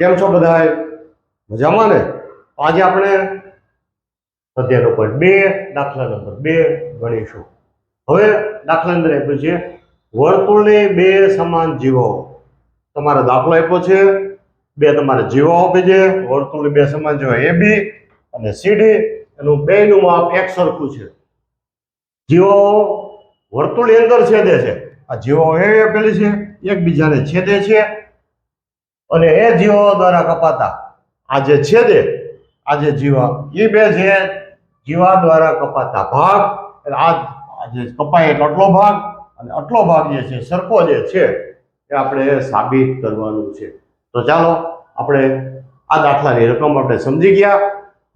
કેમ છો બધા મજામાં ને? આજે આપણે અધ્યાયનો પોઈન્ટ બે, દાખલા નંબર બે ગણીશું. હવે દાખલા અંદર આપ્યું છે, વર્તુળની બે સમાન જીવો તમારે દાખલો આપ્યો છે, બે તમારે જીવો આપે છે, વર્તુળની બે સમાન જીવો એ, બી અને સીડી એનું બેનું માપ એક સરખું છે. જીવો વર્તુળની અંદર છેદે છે. આ જીવો એ આપેલી છે, એકબીજાને છેદે છે. અને એ જીવો દ્વારા કપાતા. આ જે છેદે આ જે જીવા. એ બે છે જીવા દ્વારા કપાતા ભાગ. એટલે આ જે કપાય એટલે આટલો ભાગ. અને આટલો ભાગ જે છે, સરખો જે છે, એ આપણે સાબિત કરવાનું છે. તો ચાલો, આપણે આ દાખલાની રકમ આપણે સમજી ગયા.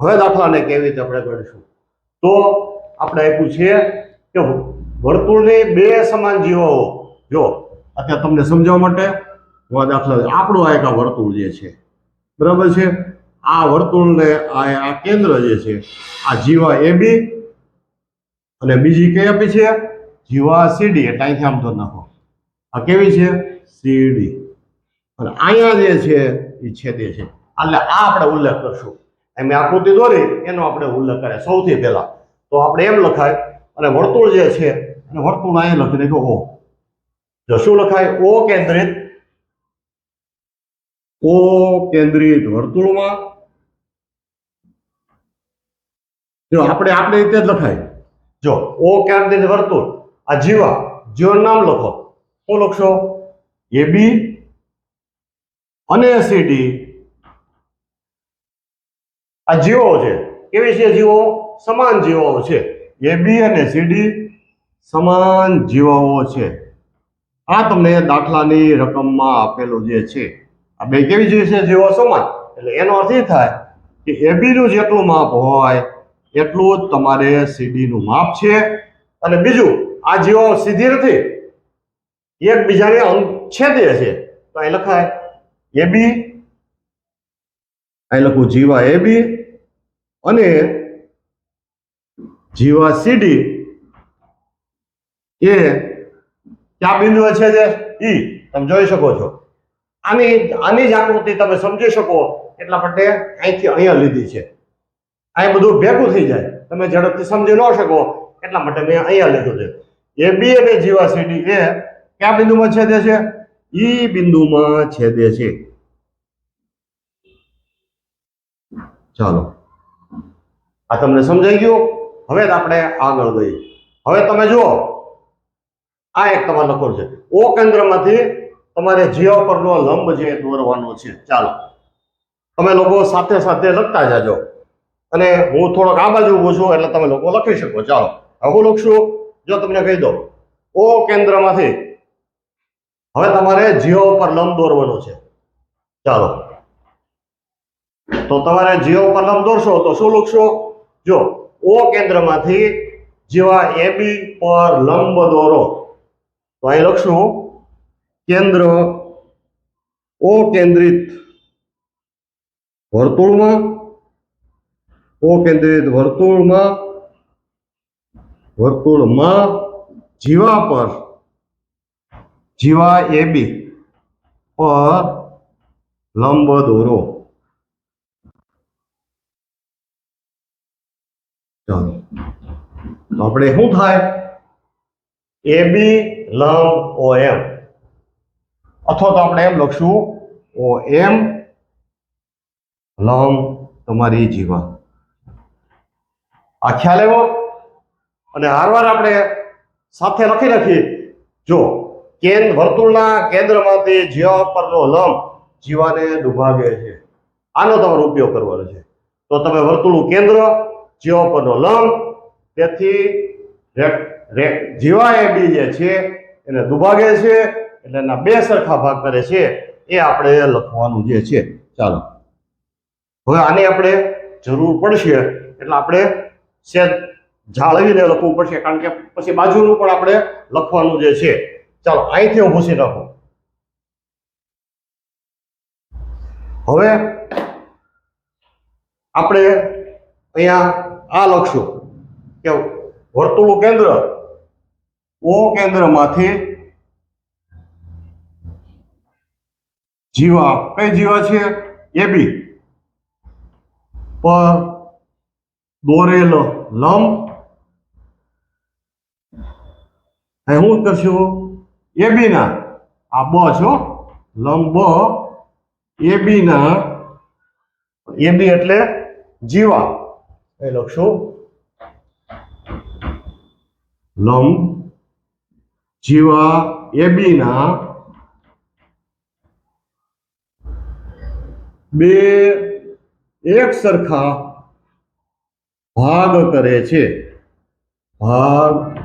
હવે દાખલાને કેવી રીતે આપણે ગણીશું? તો આપણે આપ્યું છે કે વર્તુળની બે સમાન જીવાઓ. જો, અત્યારે તમને સમજાવવા માટે આ દાખલા આપણું આ એક વર્તુળ જે છે, બરાબર છે? આ વર્તુળને આ આ કેન્દ્ર જે છે, આ જીવા એ બી અને બીજી કઈ આપી છે? જીવા સીડી, એટલે અહીંથી આમ તો નાખો. આ કેવી છે? સીડી. અને અહીંયા જે છે એ છેદે છે. એટલે આ આપણે ઉલ્લેખ કરશું. એમ આકૃતિ દોરી, એનો આપણે ઉલ્લેખ કરે સૌથી પહેલા. તો આપણે એમ લખાય, અને વર્તુળ જે છે, અને વર્તુળ અહીંયા લખી નાખ્યો ઓ. જો શું લખાય? ઓ કેન્દ્રિત ઓ કેન્દ્રિત વર્તુળમાં. જો આપણે આપણે રીતે જ લખાય. જો ઓ કેન્દ્રિત વર્તુળ. આ જીવા, જીવન નામ લખો. શું લખશો? એ બી અને સીડી આ જીવો છે. કેવી છે જીવો? સમાન જીવાઓ છે. એ બી અને સીડી સમાન જીવાઓ છે. આ તમને દાખલાની રકમમાં આપેલું જે છે. આ બે કેવી જોઈએ છે જીવો સમાન. એટલે એનો અર્થ એ થાય કે એબીનું જેટલું માપ હોય, એટલું જ તમારે સીડીનું માપ છે. અને બીજું, આ જીવો સીધી નથી. એકબીજાને છેદે છે. તો અહીં લખાય એબી અહીં લખું, જીવા એબી અને જીવા સીડી એ ક્યાં બિંદુએ છે જે ઈ. તમે જોઈ શકો છો. આની આની જ આકૃતિ તમે સમજી શકો એટલા માટે અહીંથી અહીંયા લીધી છે. અહીં બધું ભેગું થઈ જાય. તમે ઝડપથી સમજી ન શકો એટલા માટે મેં અહીંયા લીધું છે. એ બી અને જીવા સીડી એ કયા બિંદુમાં છેદે છે? ઈ બિંદુમાં છેદે છે. ચાલો. આ તમને સમજાઈ ગયું? હવે આપણે આગળ ગઈ. હવે તમે જુઓ. આ એક તમારે લખો છે. ઓ કેન્દ્રમાંથી તમારે જીવા પરનો લંબ જે દોરવાનો છે, ચાલો. તમે લોકો સાથે સાથે લખતા જાજો. અને હું થોડોક આ બાજુ ઊભો છું એટલે તમે લોકો લખી શકો, ચાલો. હું લખશું જો તમને કહી દો ઓ કેન્દ્રમાંથી. હવે તમારે જીઓ પર લંબ દોરવાનો છે. ચાલો. તો તમારે જીઓ પર લંબ દોરશો તો શું લખશો? જો, ઓ કેન્દ્રમાંથી જીવા એબી પર લંબ દોરો. તો અહીં લખશું. કેન્દ્ર કેન્દ્રિત વર્તુળમાં કેન્દ્રિત વર્તુળમાં વર્તુળમાં જીવા પર, જીવા એબી પર લંબ દોરો. ચાલો. આપણે શું થાય? એ બી લંબ ઓ એમ. અથવા તો આપણે એમ લખશું, ઓ એમ લંગ તમારી જીવા. આ ખ્યાલ એવો અને હારવાર આપણે સાથે લખી નાખીએ. જો કેન્દ્ર વર્તુળના કેન્દ્રમાંથી જીવા પરનો લંબ જીવાને દુભાગે છે. આનો તમારો ઉપયોગ કરવાનો છે. તો તમે વર્તુળનું કેન્દ્ર, જીવા પરનો લંબ તેથી જીવા એ બી જે છે એને દુભાગે છે એટલે એના બે સરખા ભાગ કરે છે, એ આપણે લખવાનું જે છે, ચાલો. હવે આની આપણે જરૂર પડશે, એટલે આપણે સેજ જાળવીને લખવું પડશે, કારણ કે પછી બાજુનું પણ આપણે લખવાનું જે છે. ચાલો, અહીંથી હું ભૂસી નાખું. હવે આપણે અહીંયા આ લખશું કે વર્તુળનું કેન્દ્ર ઓ કેન્દ્રમાંથી જીવા કઈ જીવા છે? એ બી. પર દોરેલ લંબ હું કરશું? એ બી ના. આ બ છો. લંબ એ બી ના. એ બી એટલે જીવા. એ લખશું. લંબ જીવા, એ બી ના. બે એક સરખા ભાગ કરે છે. ભાગ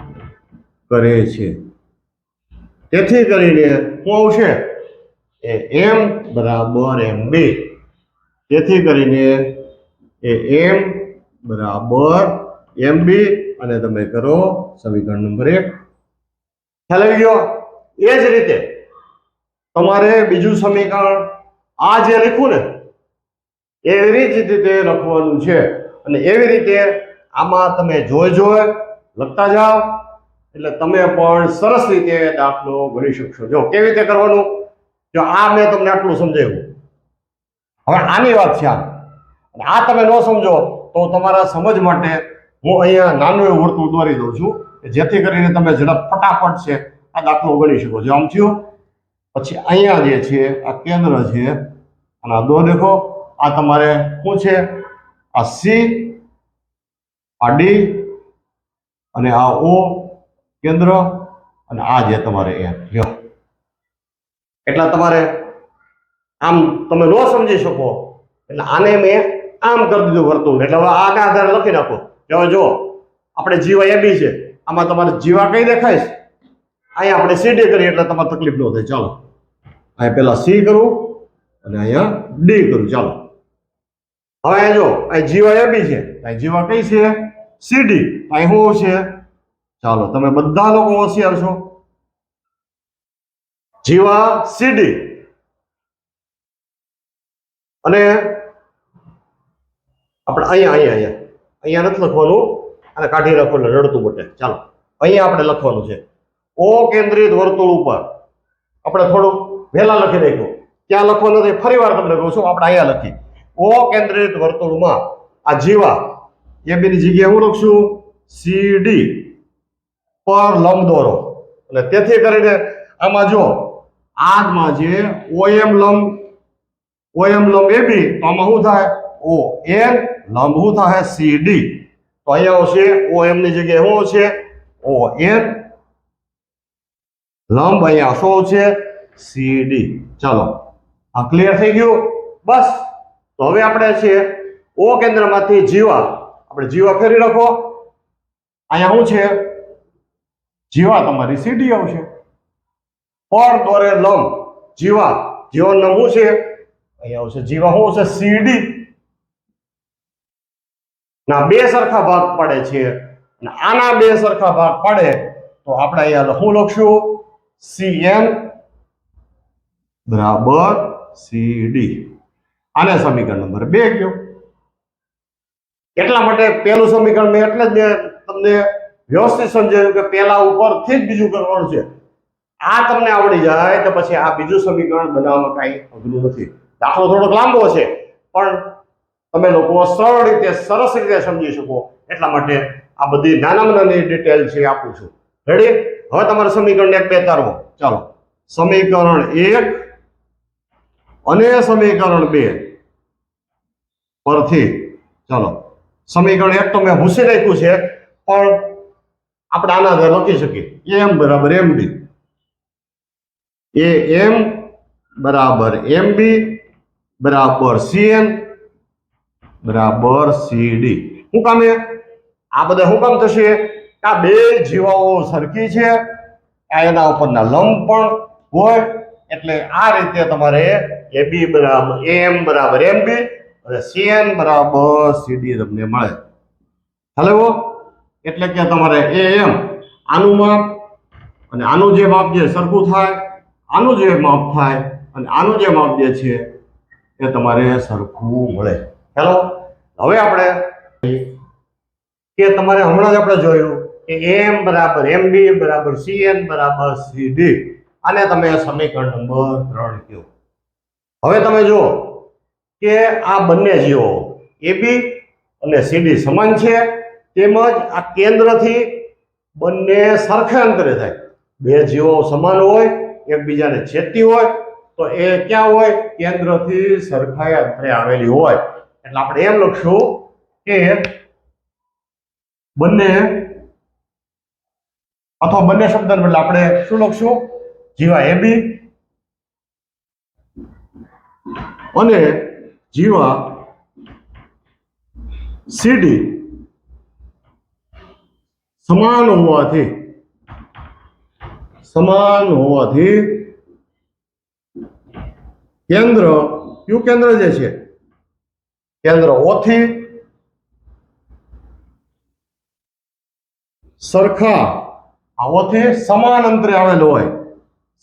કરે છે. તેથી કરીને શું આવશે? એ એમ બરાબર એમ બી. તેથી કરીને એ એમ બરાબર એમ બી. અને તમે કરો સમીકરણ નંબર એક. ખ્યાલ આવી ગયો? એ જ રીતે તમારે બીજું સમીકરણ આ જે લખ્યું ને એવી જ રીતે લખવાનું છે. અને એવી રીતે આમાં તમે જોઈ જોઈ લખતા જાઓ. એટલે તમે પણ સરસ રીતે દાખલો ગણી શકશો. જો કેવી રીતે કરવાનું? જો આ મેં તમને આટલું સમજાવ્યું. હવે આની વાત છે આ. આ તમે ન સમજો તો તમારા સમજ માટે હું અહીંયા નાનું એવું વર્તુળ દોરી દઉં છું કે જેથી કરીને તમે ઝડપ ફટાફટ છે આ દાખલો ગણી શકો. છો આમ થયું, પછી અહીંયા જે છે, આ કેન્દ્ર છે, અને આ દો દેખો. આ તમારે શું છે? આ સી આ ડી અને આ ઓ કેન્દ્ર અને આ જે તમારે એ લ્યો. એટલા તમારે આમ તમે ન સમજી શકો. એટલે આને મેં આમ કરી દીધું વર્તુળ. એટલે હવે આના આધારે લખી નાખો. કે હવે જો. આપણે જીવા એ બી છે. આમાં તમારે જીવા કઈ દેખાય છે? અહીંયા આપણે સીડી કરીએ એટલે તમારે તકલીફ ન થાય. ચાલો. અહીંયા પહેલાં સી કરું અને અહીંયા ડી કરું. ચાલો. હવે જો અહીં જીવા એ છે. અહીં જીવા કઈ છે? સીડી. અહીં હું છે? ચાલો, તમે બધા લોકો હોશિયાર છો. જીવા સીડી. અને આપણે અહીંયા અહીંયા અહીંયા. અહીંયા નથી લખવાનું. અને કાઢી રાખો એટલે રડતું બટે. ચાલો, અહીંયા આપણે લખવાનું છે. ઓ કેન્દ્રિત વર્તુળ ઉપર. આપણે થોડું વહેલા લખી નાખ્યું. ત્યાં લખવાનું નથી. ફરી વાર તમને કહું છું, આપણે અહીંયા લખી. ઓ કેન્દ્રિત વર્તુળમાં. આ જીવા, એ બેની જગ્યાએ હું લખશું સીડી પર લંબ દોરો અને તેથી કરીને આમાં જો આગમાં જે ઓએમ લંબ ઓએમ લંબ એ બી, તો આમાં શું થાય? ઓ એન લંબ શું થાય? સીડી તો અહીંયા આવશે ઓએમની જગ્યાએ શું છે ઓ એન લંબ અહીંયા શું છે સીડી ચાલો. આ ક્લિયર થઈ ગયું? બસ. તો હવે આપણે છે ઓ કેન્દ્રમાંથી જીવા. આપણે જીવા ફેરી રાખો. અહીંયા શું છે? જીવા તમારી સીડી આવશે. પર દોરે લંબ જીવા. જીવન નામ શું છે? અહીંયા આવશે જીવા. શું છે સીડી. ના બે સરખા ભાગ પડે છે. અને આના બે સરખા ભાગ પડે તો આપણે અહીંયા શું લખશું? સી એન બરાબર. સી ડી આને સમીકરણ નંબર બે કયો? એટલા માટે પહેલું સમીકરણ મેં એટલે જ તમને વ્યવસ્થિત સમજાવ્યું કે પહેલા ઉપરથી જ બીજું કરવાનું છે. આ તમને આવડી જાય તો પછી આ બીજું સમીકરણ બનાવવામાં કાંઈ અઘરું નથી. દાખલો થોડોક લાંબો છે, પણ તમે લોકો સરળ રીતે, સરસ રીતે સમજી શકો. એટલા માટે આ બધી નાનામાં નાની ડિટેલ છે આપું છું. રેડી હવે તમારે સમીકરણ એક બે તારવો. ચાલો. સમીકરણ એક અને સમીકરણ બે. પરથી, ચાલો. સમીકરણ એક તો મેં ભૂસી નાખ્યું છે, પણ આપણે આના આધારે લખી શકીએ. એમ બરાબર એમ બી. એ એમ બરાબર એમ બી બરાબર સીએન બરાબર સીડી. શું કામ? એ આ બધા શું કામ થશે? આ બે જીવાઓ સરખી છે. આ એના ઉપરના લંબ પણ હોય. એટલે આ રીતે તમારે એ બી બરાબર એમ બરાબર, એમ બી અને સીએન બરાબર સીડી તમને મળે. હાલે એટલે કે તમારે એ એમ આનું માપ અને આનું જે માપ જે સરખું થાય, આનું જે માપ થાય અને આનું જે માપ જે છે એ તમારે સરખું મળે. હેલો? હવે આપણે કે તમારે હમણાં જ આપણે જોયું કે એમ બરાબર એમ બી બરાબર સી એન બરાબર સી ડી આને તમે સમીકરણ નંબર ત્રણ કહો. હવે તમે જુઓ કે આ બંને જીવો એબી અને સીડી સમાન છે. તેમજ આ કેન્દ્રથી બંને સરખા અંતરે થાય. બે જીવો સમાન હોય, એકબીજાને છેદતી હોય, તો એ ક્યાં હોય? કેન્દ્રથી સરખા અંતરે આવેલી હોય. એટલે આપણે એમ લખશું કે બંને, અથવા બંને શબ્દ બદલે આપણે શું લખશું? જીવા એબી અને જીવા સીડી સમાન હોવાથી સમાન હોવાથી કેન્દ્ર કયું કેન્દ્ર જે છે? કેન્દ્ર ઓથી સરખા, આ ઓથી સમાન અંતરે આવેલું હોય.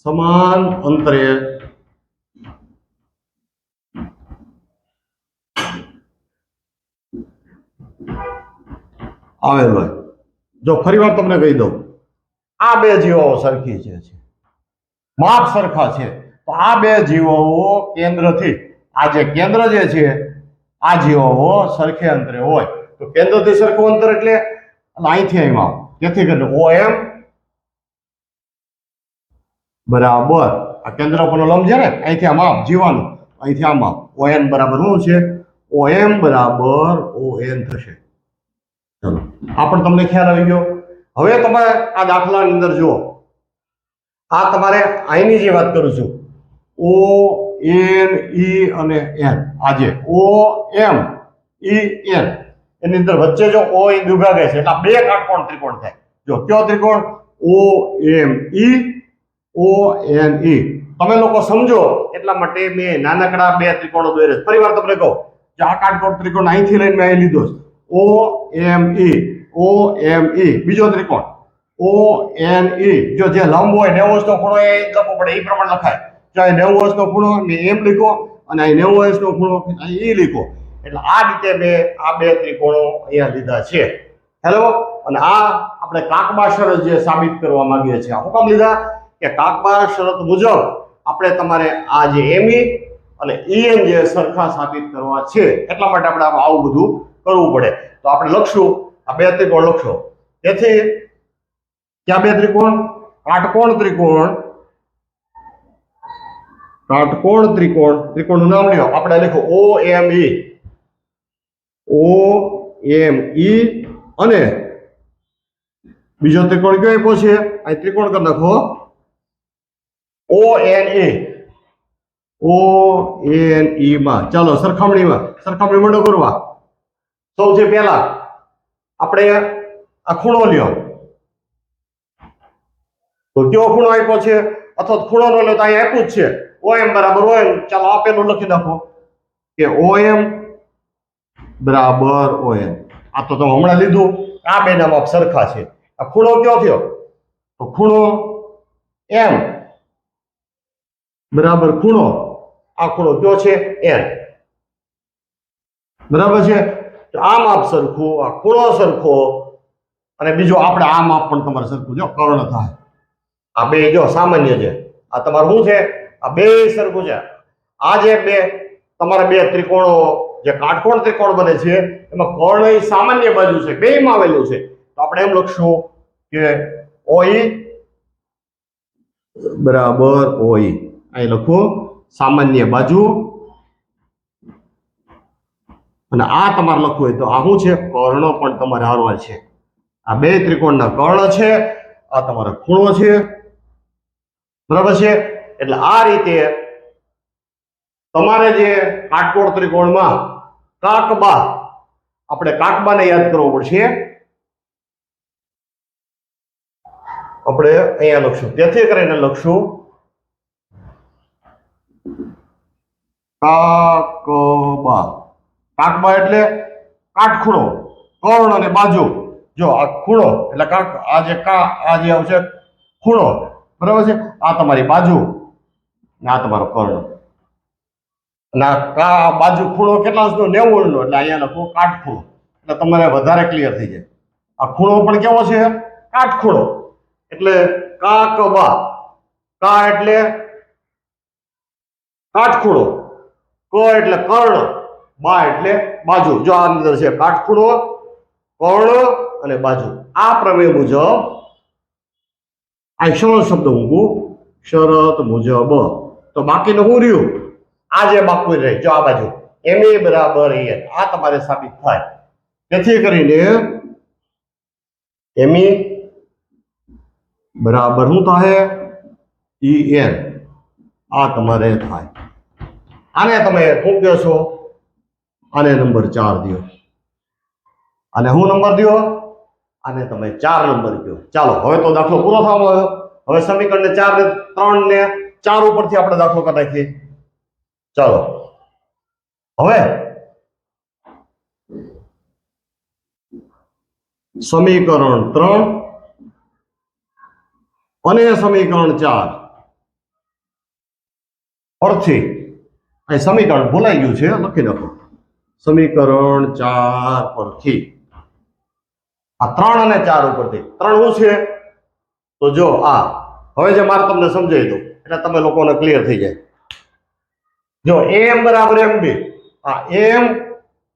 સમાન અંતરે આવેલ હોય. જો ફરીવાર તમને કહી દઉં, આ બે જીવો સરખી છે માપ સરખા છે. તો આ બે જીવો કેન્દ્રથી, આ જે કેન્દ્ર જે છે, આ જીવો સરખે અંતરે હોય. તો કેન્દ્રથી સરખું અંતર એટલે અહીંથી અહીં માપ. જેથી કરીને ઓ એમ બરાબર. આ કેન્દ્ર પરનો લંબ છે ને, અહીંથી આ માપ જીવાનું. અહીંથી આ માપ ઓ એન બરાબર શું છે? ઓ એમ બરાબર ઓ એન થશે. ચલો. આ પણ તમને ખ્યાલ આવી ગયો. હવે તમે આ દાખલાની અંદર જુઓ. આ તમારે અહીંની જે વાત કરું છું. ઓ, એન, ઈ અને એન. આજે ઓ, એમ, ઈ, એન. એની અંદર વચ્ચે જો ઓ, ઈ દુભાગે છે. એટલે બે કાટકોણ ત્રિકોણ થાય? જો કયો ત્રિકોણ? ઓ, એમ, ઈ ઓ એન ઈ તમે લોકો સમજો, એટલા માટે મેં નાનકડા બે ત્રિકોણો દોર્યા ફરી વાર તમને કહું, જો આ કાટકોણ ત્રિકોણ અહીંથી લઈને મેં અહીં લીધો ઓ એમ ઈ ઓ એમ ઈ બીજો ત્રિકોણ ઓ એન ઈ જો જે લંબ હોય, નેવું વર્ષનો ખૂણો એ લખવો પડે, એ પ્રમાણે લખાય. જો અહીં નેવું વર્ષનો ખૂણો, મેં એમ લીખો અને અહીં નેવું વર્ષનો ખૂણો અહીં ઈ લીખો એટલે આ રીતે મેં આ બે ત્રિકોણો અહીંયા લીધા છે. હેલો અને આ આપણે કાકબાસર જે સાબિત કરવા માંગીએ છીએ. આ કામ લીધા? કે કાકબા શરત મુજબ આપણે તમારે આ જે એમઈ અને ઈએમ જે સરખા સાબિત કરવા છે, એટલા માટે આપણે આવું બધું કરવું પડે. તો આપણે લખશું, આ બે ત્રિકોણ લખશો તેથી ક્યાં બે ત્રિકોણ? કાટકોણ ત્રિકોણ. કાટકોણ ત્રિકોણ. ત્રિકોણનું નામ લ્યો. આપણે લખો ઓ એમ ઈ ઓ એમ ઈ અને બીજો ત્રિકોણ કયો આપ્યો છે? અહીં ત્રિકોણ કરી નાખો. ઓ એન એ ઓ એન ઈ માં. ચાલો, સરખામણીમાં, સરખામણી મંડો કરવા. સૌથી પહેલા આપણે આ ખૂણો લ્યો. તો કયો ખૂણો આપ્યો છે? અથવા ખૂણો નો લો તો અહીં આપ્યું જ છે. ઓ એમ બરાબર ઓ એમ ચાલો આપેલું લખી નાખો. કે ઓ એમ બરાબર ઓ એમ આ તો તમે હમણાં લીધું. આ બે નામ સરખા છે. આ ખૂણો કયો થયો? તો ખૂણો એમ બરાબર ખૂણો આ ખૂણો કયો છે? એન બરાબર છે? આ માપ સરખું, આ ખૂણો સરખો અને બીજો આપણે આ માપ પણ તમારે સરખું જો કર્ણ થાય. આ બે જો સામાન્ય છે. આ તમારું શું છે? આ બે સરખું છે. આ જે બે, તમારા બે ત્રિકોણો, જે કાટકોણ ત્રિકોણ બને છે, એમાં કર્ણ એ સામાન્ય બાજુ છે, બેયમાં આવેલું છે. તો આપણે એમ લખશું કે ઓઈ બરાબર ઓઈ અહીં લખો, સામાન્ય બાજુ. અને આ તમારે લખવું હોય તો આ શું છે? કર્ણ પણ તમારે હારવા છે. આ બે ત્રિકોણના કર્ણ છે, આ તમારો ખૂણો છે. બરાબર છે? એટલે આ રીતે તમારે જે કાટકોણ ત્રિકોણમાં કાકબા, આપણે કાકબાને યાદ કરવો પડશે. આપણે અહીંયા લખશું. તેથી કરીને લખશું. કાકબા. કાકબા એટલે કાટખૂણો કર્ણ અને બાજુ. જો આ ખૂણો એટલે કાક, આ જે કા, આ જે આવશે ખૂણો, બરાબર છે? આ તમારી બાજુ આ તમારો કર્ણ. ના કા બાજુ ખૂણો કેટલા છે નેવું નો એટલે અહીંયા લખો કાટખૂણો. એટલે તમારે વધારે ક્લિયર થઈ જાય. આ ખૂણો પણ કેવો છે? કાટખૂણો. એટલે કાકબા. કા એટલે કાટખૂણો. ક એટલે કર્ણ. બા એટલે બાજુ. જો આ અંદર છે કાટખૂણો, કર્ણ અને બાજુ. આ પ્રમેય મુજબ, આ શરણ શબ્દ મૂકું. શરત મુજબ. તો બાકીનું હું રહ્યું? આ જે બાકી રહે, જો આ બાજુ. એમ એ બરાબર એ. આ તમારે સાબિત થાય. તેથી કરીને એમ બરાબર શું થાય? E N. આ તમારે થાય. આને તમે શું કહો છો, આને નંબર ચાર દો અને હું નંબર દો આને તમે ચાર નંબર કહો ચાલો, હવે તો દાખલો પૂરો થવાનો આવ્યો હવે સમીકરણને ચાર ને ત્રણ ને ચાર ઉપરથી આપણે દાખલો કરી ચાલો. હવે સમીકરણ ત્રણ અને સમીકરણ ચાર. પરથી અહીં સમીકરણ ભૂલાઈ ગયું છે, લખી નાખો. સમીકરણ ચાર પરથી. આ ત્રણ અને ચાર ઉપરથી. ત્રણ શું છે? તો જો આ, હવે જે મારે તમને સમજાવી દઉં, એટલે તમે લોકોને ક્લિયર થઈ જાય. જો એમ બરાબર એમ બી આ એમ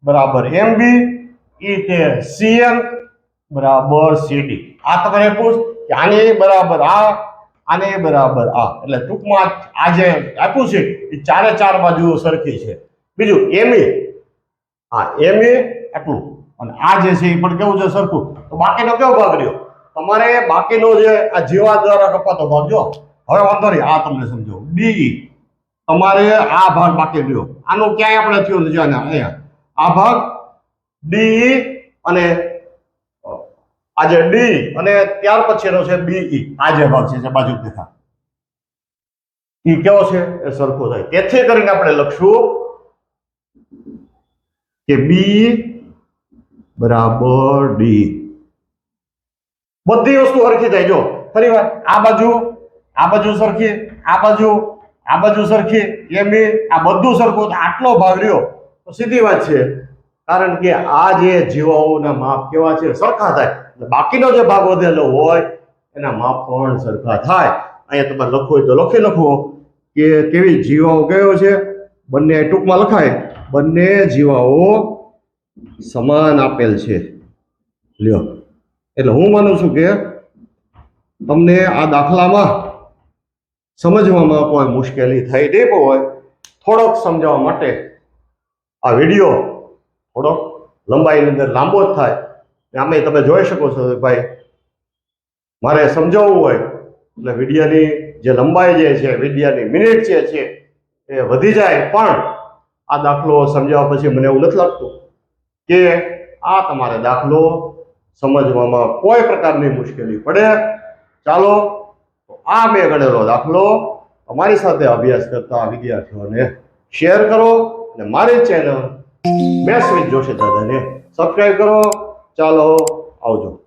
બરાબર એમ બી ઈ તે સીએમ બરાબર સીડી આ તમારે પૂછ કે આની બરાબર આ આને બરાબર, આ. એટલે ટૂંકમાં આ જે આપ્યું છે, એ ચારે ચાર બાજુ સરખી છે. બીજું એમ એ હા એમ એ આટલું અને આ જે છે, એ પણ કેવું છે, સરખું. તો બાકીનો કેવો ભાગ રહ્યો? તમારે બાકીનો જે આ જીવા દ્વારા કપાતો ભાગ, જો. હવે વાંધો નહીં, આ તમને સમજો. ડી તમારે આ ભાગ બાકી રહ્યો. આનો ક્યાંય આપણે થયો નથી અહીંયા. આ ભાગ, ડી, અને આ જે ડી અને ત્યાર પછીનો છે બીઈ આ જે ભાગ છે બાજુ દેખા ઈ કેવો છે? એ સરખો થાય. તેથી કરીને આપણે લખશું કે બી બરાબર ડી બધી વસ્તુ સરખી થાય. જો, ફરી વાર, આ બાજુ આ બાજુ સરખી, આ બાજુ આ બાજુ સરખી, એમ આ બધું સરખું આટલો ભાગ રહ્યો. તો સીધી વાત છે. કારણ કે આ જે જીવાઓના માપ કેવા છે, સરખા થાય. બાકીનો જે ભાગ વધેલો હોય, એના માપ પણ સરખા થાય. અહીંયા તમારે લખવું હોય તો લખી લખો કે કેવી જીવાઓ કયો છે. બંને ટૂંકમાં લખાય. બંને જીવાઓ સમાન આપેલ છે. લ્યો. એટલે હું માનું છું કે તમને આ દાખલામાં સમજવામાં કોઈ મુશ્કેલી થઈ નહીં હોય. થોડોક સમજાવવા માટે આ વીડિયો થોડોક લંબાઈની અંદર લાંબો જ થાય. આમે તમે જોઈ શકો છો ભાઈ, મારે સમજાવવું હોય, એટલે વિડીયાની જે લંબાઈ જે છે, વિડીયાની મિનિટ જે છે, એ વધી જાય. પણ આ દાખલો સમજાવવા પછી મને એવું નથી લાગતું કે આ તમારે દાખલો સમજવામાં કોઈ પ્રકારની મુશ્કેલી પડે. ચાલો આ મેં ગણેલો દાખલો તમારી સાથે અભ્યાસ કરતા વિદ્યાર્થીઓને શેર કરો અને મારી ચેનલ મેસ વિથ જોશે દાદાને. સબસ્ક્રાઈબ કરો. ચાલો આવજો.